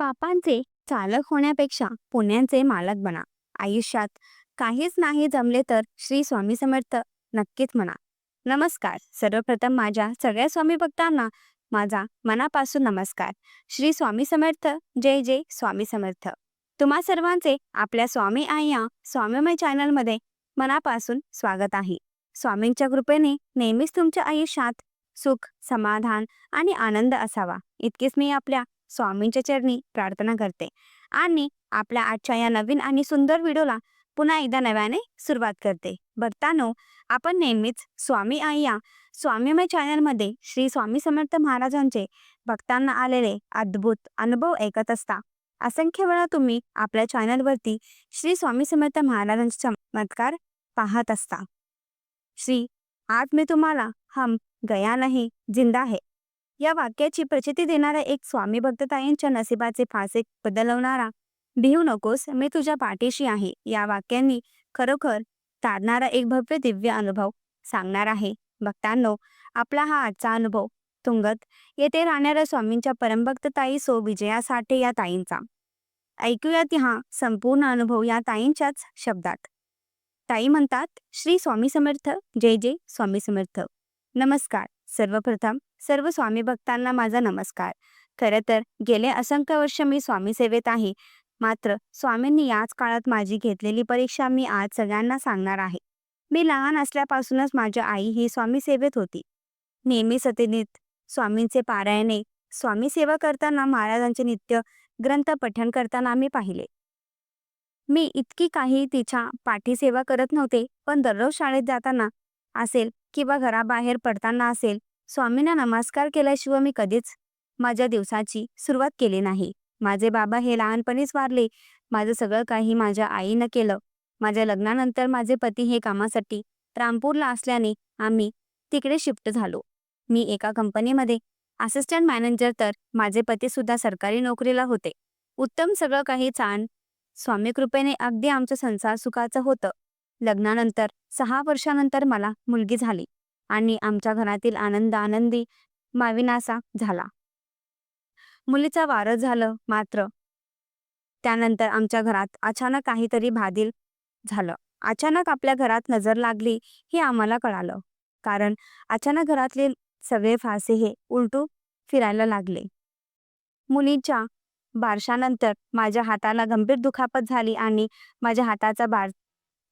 पापांचे चालक होण्यापेक्षा पुण्यांचे मालक बना. आयुष्यात काहीच नाही जमले तर श्री स्वामी समर्थ नक्कीच म्हणा. नमस्कार. सर्वप्रथम माझ्या सगळ्या स्वामी भक्तांना माझा मनापासून नमस्कार. श्री स्वामी समर्थ. जय जय स्वामी समर्थ. तुम्हा सर्वांचे आपल्या स्वामी आई या स्वामीमय चॅनलमध्ये मनापासून स्वागत आहे. स्वामींच्या कृपेने नेहमीच तुमच्या आयुष्यात सुख समाधान आणि आनंद असावा. इतकेच मी आपल्या स्वामींच्या चरणी प्रार्थना करते. आणि आपल्या आजच्या या नवीन आणि सुंदर व्हिडिओला पुन्हा एकदा नव्याने सुरुवात करते. भक्तांनो आपण नेहमीच स्वामी आई या स्वामीमय चॅनलमध्ये श्री स्वामी समर्थ महाराजांचे भक्तांना आलेले अद्भुत अनुभव ऐकत असता. असंख्य वेळा तुम्ही आपल्या चॅनलवरती श्री स्वामी समर्थ महाराजांचे चमत्कार पाहत असता. श्री आज मी तुम्हाला हम गया नाही जिंदा है. या वाक्याची प्रचिती देणारा एक स्वामी भक्तताईंच्या नशिबाचे फासे बदलवणारा भिवू नकोस मी तुझ्या पाठीशी आहे. या वाक्यांनी खरोखर ताडणारा एक भव्य दिव्य अनुभव सांगणार आहे. भक्तांनो आपला हा आजचा अनुभव तुंगत येथे राहणाऱ्या स्वामींच्या परमभक्त ताई सो विजया साठे या ताईंचा. ऐकूयात हा संपूर्ण अनुभव या ताईंच्याच शब्दात. ताई म्हणतात श्री स्वामी समर्थ जय जय स्वामी समर्थ. नमस्कार. सर्वप्रथम सर्व स्वामी भक्तांना माझा नमस्कार. खरं तर गेले असंख्य वर्ष मी स्वामी सेवेत आहे. मात्र स्वामींनी याच काळात माझी घेतलेली परीक्षा मी आज सगळ्यांना सांगणार आहे. मी लहान असल्यापासूनच माझ्या आई ही स्वामी सेवेत होती. नेहमी सतीनीत स्वामींचे पारायणे स्वामी सेवा करताना महाराजांचे नित्य ग्रंथ पठण करताना मी पाहिले. मी इतकी काही तिच्या पाठी सेवा करत नव्हते पण दररोज शाळेत जाताना असेल किंवा घराबाहेर पडताना असेल स्वामींना नमस्कार केल्याशिवाय मी कधीच माझ्या दिवसाची सुरुवात केली नाही. माझे बाबा हे लहानपणीच वारले. माझं सगळं काही माझ्या आईनं केलं. माझ्या लग्नानंतर माझे पती हे कामासाठी रामपूरला असल्याने आम्ही तिकडे शिफ्ट झालो. मी एका कंपनीमध्ये असिस्टंट मॅनेजर तर माझे पती सुद्धा सरकारी नोकरीला होते. उत्तम सगळं काही छान. स्वामी कृपेने अगदी आमचं संसार सुखाचं होतं. लग्नानंतर सहा वर्षानंतर मला मुलगी झाली आणि आमच्या घरातील आनंद आनंदी माविनासा झाला. मुलीचा वारस झालं मात्र त्यानंतर आमच्या घरात अचानक काहीतरी भादील झालं. अचानक आपल्या घरात नजर लागली हे आम्हाला कळालं कारण अचानक घरातले सगळे फासे हे उलटू फिरायला लागले. मुलीच्या बारशानंतर माझ्या हाताला गंभीर दुखापत झाली आणि माझ्या हाताचा बार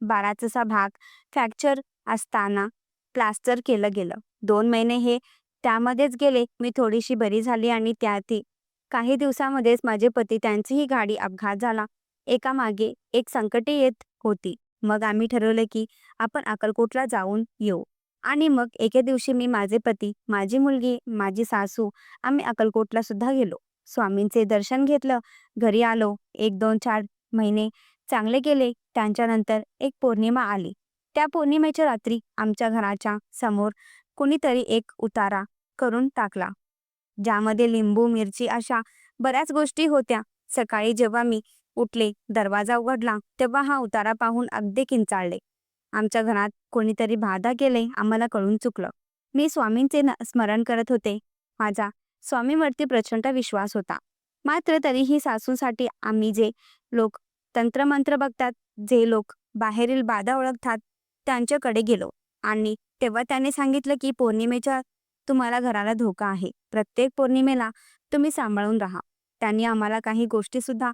बाराचा भाग फ्रॅक्चर असताना प्लास्टर केलं गेलं. दोन महिने हे त्यामध्येच गेले. मी थोडीशी बरी झाली आणि त्यातही काही दिवसामध्येच माझे पती त्यांचीही गाडी अपघात झाला. एका मागे एक संकटे येत होती. मग आम्ही ठरवले की आपण अक्कलकोटला जाऊन येऊ. आणि मग एके दिवशी मी माझे पती माझी मुलगी माझी सासू आम्ही अक्कलकोटला सुद्धा गेलो. स्वामींचे दर्शन घेतलं. घरी आलो. एक दोन चार महिने चांगले केले त्यांच्यानंतर एक पौर्णिमा आली. त्या पौर्णिमेच्या रात्री आमच्या घराच्या समोर कुणीतरी एक उतारा करून टाकला. ज्यामध्ये लिंबू मिरची अशा बऱ्याच गोष्टी होत्या. सकाळी जेव्हा मी उठले दरवाजा उघडला तेव्हा हा उतारा पाहून अगदी किंचाळले. आमच्या घरात कोणीतरी बाधा केले आम्हाला कळून चुकलं. मी स्वामींचे स्मरण करत होते. माझा स्वामीवरती प्रचंड विश्वास होता. मात्र तरीही सासूसाठी आम्ही जे लोक तंत्रमंत्र बघतात जे लोक बाहेरील बाधा ओळखतात त्यांच्याकडे गेलो. आणि तेव्हा त्याने सांगितलं की पौर्णिमेच्या तुम्हाला घराला धोका आहे. प्रत्येक पौर्णिमेला तुम्ही सांभाळून राहा. त्यांनी आम्हाला काही गोष्टी सुद्धा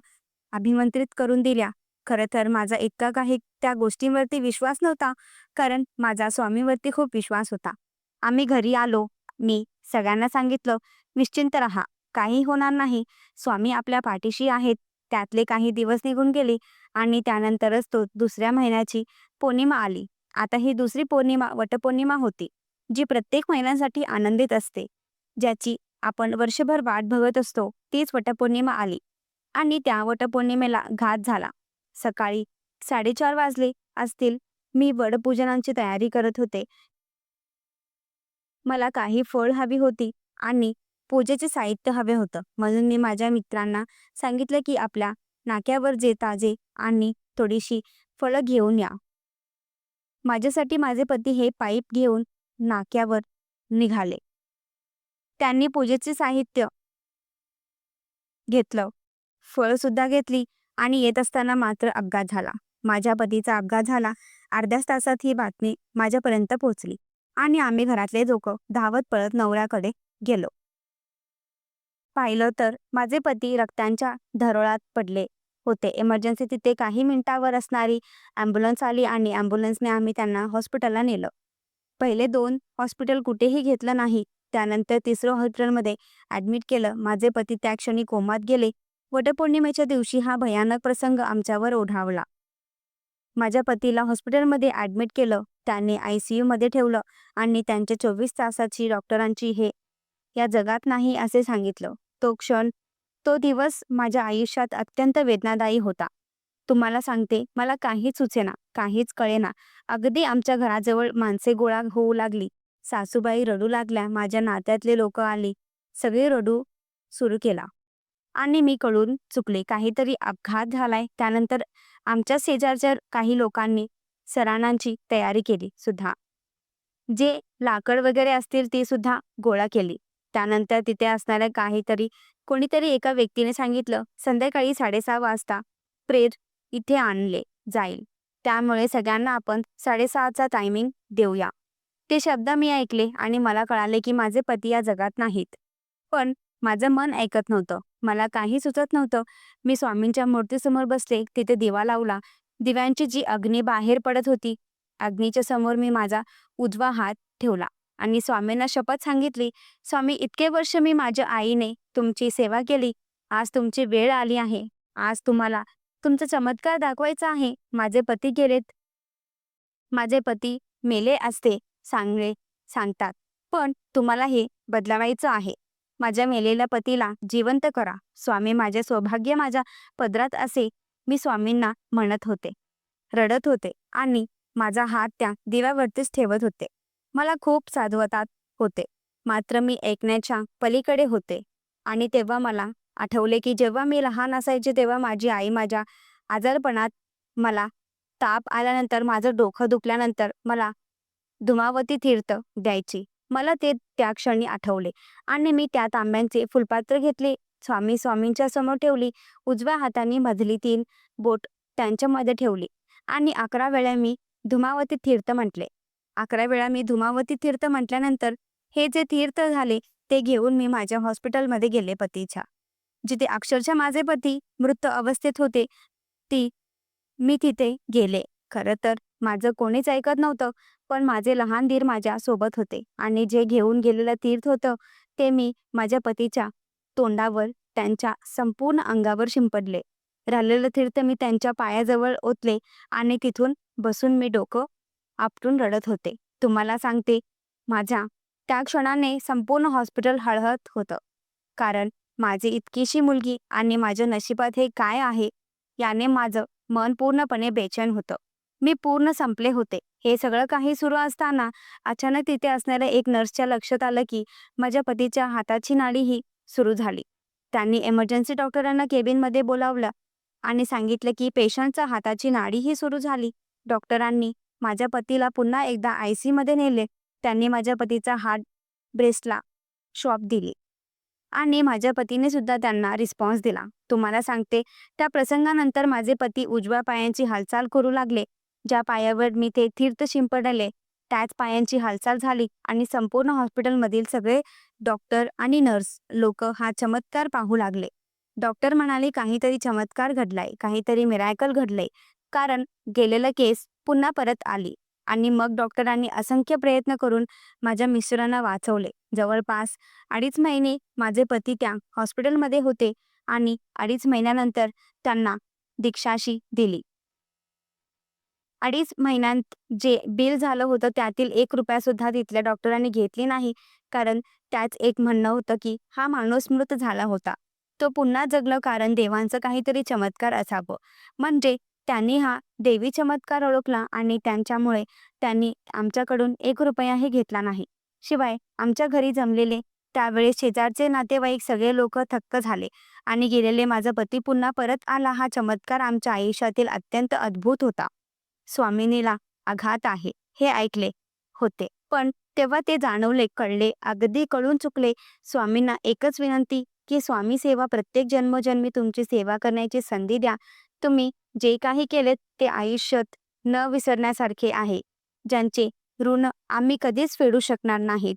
अभिमंत्रित करून दिल्या. खरं तर माझा इतका काही त्या गोष्टींवरती विश्वास नव्हता कारण माझा स्वामीवरती खूप विश्वास होता. आम्ही घरी आलो. मी सगळ्यांना सांगितलं निश्चिंत राहा. काही होणार नाही. स्वामी आपल्या पाठीशी आहेत. त्यातले काही दिवस निघून गेले आणि त्यानंतरच तो दुसऱ्या महिन्याची पौर्णिमा आली. आता ही दुसरी पौर्णिमा वटपौर्णिमा होती जी प्रत्येक महिन्यांसाठी आनंदित असते. ज्याची आपण वर्षभर वाट बघत असतो तीच वटपौर्णिमा आली. आणि त्या वटपौर्णिमेला घात झाला. सकाळी साडेचार वाजले असतील मी वडपूजनांची तयारी करत होते. मला काही फळ हवी होती आणि पूजेचे साहित्य हवे होतं. म्हणून मी माझ्या मित्रांना सांगितलं की आपल्या नाक्यावर जे ताजे आणि थोडीशी फळं घेऊन या. माझ्यासाठी माझे पती हे पाईप घेऊन नाक्यावर निघाले. त्यांनी पूजेचे साहित्य घेतलं. फळंसुद्धा घेतली आणि येत असताना मात्र अपघात झाला. माझ्या पतीचा अपघात झाला. अर्ध्याच तासात ही बातमी माझ्यापर्यंत पोहोचली आणि आम्ही घरातले लोक धावत पळत नवऱ्याकडे गेलो. पाहिलं तर माझे पती रक्तांच्या धरोळात पडले होते. इमर्जन्सी तिथे काही मिनिटावर असणारी ॲम्ब्युलन्स आली आणि ॲम्ब्युलन्सने आम्ही त्यांना हॉस्पिटलला नेलं. पहिले दोन हॉस्पिटल कुठेही घेतलं नाही. त्यानंतर तिसरं हॉस्पिटलमध्ये ॲडमिट केलं. माझे पती त्या क्षणी कोमात गेले. वटपौर्णिमेच्या दिवशी हा भयानक प्रसंग आमच्यावर ओढावला. माझ्या पतीला हॉस्पिटलमध्ये ॲडमिट केलं. त्याने आय सी यूमध्ये ठेवलं आणि त्यांच्या चोवीस तासाची डॉक्टरांची हे या जगात नाही असे सांगितलं. तो क्षण तो दिवस माझ्या आयुष्यात अत्यंत वेदनादायी होता. तुम्हाला सांगते मला काहीच सुचेना काहीच कळेना. अगदी आमच्या घराजवळ माणसे गोळा होऊ लागली. सासूबाई रडू लागल्या माझ्या नात्यातले लोक आली. सगळे रडू सुरू केला. आणि मी कळून चुकले काहीतरी अपघात झालाय. त्यानंतर आमच्या शेजारच्या काही लोकांनी सराणांची तयारी केली सुद्धा. जे लाकड वगैरे असतील ती सुद्धा गोळा केली. त्यानंतर तिथे असणाऱ्या काहीतरी कोणीतरी एका व्यक्तीने सांगितलं संध्याकाळी साडेसहा वाजता प्रेर इथे आणले जाईल. त्यामुळे सगळ्यांना आपण साडेसहाचा टायमिंग देऊया. ते शब्द मी ऐकले आणि मला कळाले की माझे पती या जगात नाहीत. पण माझं मन ऐकत नव्हतं. मला काही सुचत नव्हतं. मी स्वामींच्या मूर्तीसमोर बसले तिथे दिवा लावला. दिव्यांची जी अग्नी बाहेर पडत होती अग्नीच्या समोर मी माझा उजवा हात ठेवला. आणि स्वामींना शपथ सांगितली स्वामी इतके वर्ष मी माझ्या आईने तुमची सेवा केली. आज तुमची वेळ आली आहे. आज तुम्हाला तुमचा चमत्कार दाखवायचा आहे. माझे पती गेलेत. माझे पती मेले असते सांगले सांगतात. पण तुम्हाला हे बदलावायचं आहे. माझ्या मेलेल्या पतीला जिवंत करा. स्वामी माझे सौभाग्य माझ्या पदरात असे मी स्वामींना म्हणत होते. रडत होते आणि माझा हात त्या दिव्यावरतीच ठेवत होते. मला खूप साधवतात होते. मात्र मी ऐकण्याच्या पलीकडे होते. आणि तेव्हा मला आठवले की जेव्हा मी लहान असायचे तेव्हा माझी आई माझ्या आजारपणात मला ताप आल्यानंतर माझं डोकं दुखल्यानंतर मला धुमावती तीर्थ द्यायची. मला ते त्या क्षणी आठवले. आणि मी त्या तांब्यांचे फुलपात्र घेतले. स्वामी स्वामींच्या समोर ठेवली. उजव्या हाताने मधली तीन बोट त्यांच्यामध्ये ठेवली. आणि अकरा वेळा मी धुमावती तीर्थ म्हटले. अकरा वेळा मी धुमावती तीर्थ म्हटल्यानंतर हे जे तीर्थ झाले ते घेऊन मी माझ्या हॉस्पिटलमध्ये गेले पतीच्या. जिथे अक्षरशः माझे पती मृत अवस्थेत होते ती मी तिथे गेले. खरं तर माझं कोणीच ऐकत नव्हतं पण माझे लहान धीर माझ्या सोबत होते आणि जे घेऊन गेलेलं तीर्थ होतं ते मी माझ्या पतीच्या तोंडावर त्यांच्या संपूर्ण अंगावर शिंपडले. राहिलेलं तीर्थ मी त्यांच्या पायाजवळ ओतले आणि तिथून बसून मी डोकं आपटून रडत होते. तुम्हाला सांगते माझ्या त्या क्षणाने संपूर्ण हॉस्पिटल हळहत होतं. कारण माझी इतकीशी मुलगी आणि माझ्या नशिबात हे काय आहे याने माझं मन पूर्णपणे बेचैन होतं. मी पूर्ण संपले होते. हे सगळं काही सुरू असताना अचानक तिथे असणाऱ्या एक नर्सच्या लक्षात आलं की माझ्या पतीच्या हाताची नाडी ही सुरू झाली. त्यांनी एमर्जन्सी डॉक्टरांना केबिनमध्ये बोलावलं आणि सांगितलं की पेशंटच्या हाताची नाडीही सुरू झाली. डॉक्टरांनी माझ्या पतीला पुन्हा एकदा आय सीमध्ये नेले. त्यांनी माझ्या पतीचा हार्ट ब्रेस्टला शॉप दिली आणि माझ्या पतीने सुद्धा त्यांना रिस्पॉन्स दिला. तुम्हाला सांगते त्या प्रसंगानंतर माझे पती उजव्या पायांची हालचाल करू लागले. ज्या पायावर मी ते तीर्थ शिंपडले त्याच पायांची हालचाल झाली आणि संपूर्ण हॉस्पिटलमधील सगळे डॉक्टर आणि नर्स लोक हा चमत्कार पाहू लागले. डॉक्टर म्हणाले काहीतरी चमत्कार घडलाय काहीतरी मिरायकल घडलंय. कारण गेलेलं केस पुन्हा परत आली आणि मग डॉक्टरांनी असंख्य प्रयत्न करून माझ्या मिस्टरांना वाचवले. जवळपास अडीच महिने माझे पती त्या हॉस्पिटलमध्ये होते आणि अडीच महिन्यानंतर त्यांना दीक्षाशी दिली. अडीच महिन्यात जे बिल झालं होतं त्यातील एक रुपया सुद्धा तिथल्या डॉक्टरांनी घेतली नाही कारण त्याच एक म्हणणं होतं की हा माणूस मृत झाला होता. तो पुन्हा जगलं कारण देवांचं काहीतरी चमत्कार असावं. म्हणजे त्यांनी हा देवी चमत्कार ओळखला आणि त्यांच्यामुळे त्यांनी आमच्याकडून एक रुपयाही घेतला नाही. शिवाय आमच्या घरी जमलेले त्यावेळेस शेजारचे नातेवाईक सगळे लोक थक्क झाले आणि गेलेले माझा पती पुन्हा परत आला. हा चमत्कार आमच्या आयुष्यातील अत्यंत अद्भुत होता. स्वामिनीला आघात आहे हे ऐकले होते. पण तेव्हा ते जाणवले कळले अगदी कळून चुकले. स्वामींना एकच विनंती की स्वामी सेवा प्रत्येक जन्मजन्मी तुमची सेवा करण्याची संधी द्या. तुम्ही जे काही केलेत ते आयुष्यात न विसरण्यासारखे आहे. ज्यांचे ऋण आम्ही कधीच फेडू शकणार नाहीत.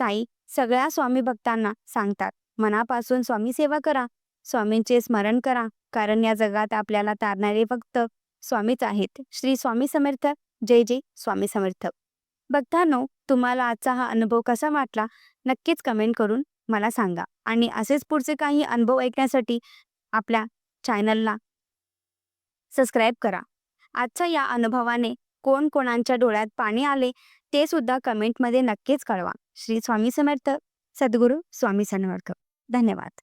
ताई सगळ्या स्वामी भक्तांना सांगतात मनापासून स्वामी सेवा करा स्वामींचे स्मरण करा कारण या जगात आपल्याला तारणारे फक्त स्वामीच आहेत. श्री स्वामी समर्थ. जय जय स्वामी समर्थ. भक्तांनो तुम्हाला आजचा हा अनुभव कसा वाटला? नक्कीच कमेंट करून मला सांगा. आणि असेच पुढचे काही अनुभव ऐकण्यासाठी आपल्या चॅनलला सबस्क्राईब करा. आजच्या या अनुभवाने कोण कोणाच्या डोळ्यात पाणी आले ते सुद्धा कमेंटमध्ये नक्कीच कळवा. श्री स्वामी समर्थ. सद्गुरू स्वामी समर्थ. धन्यवाद.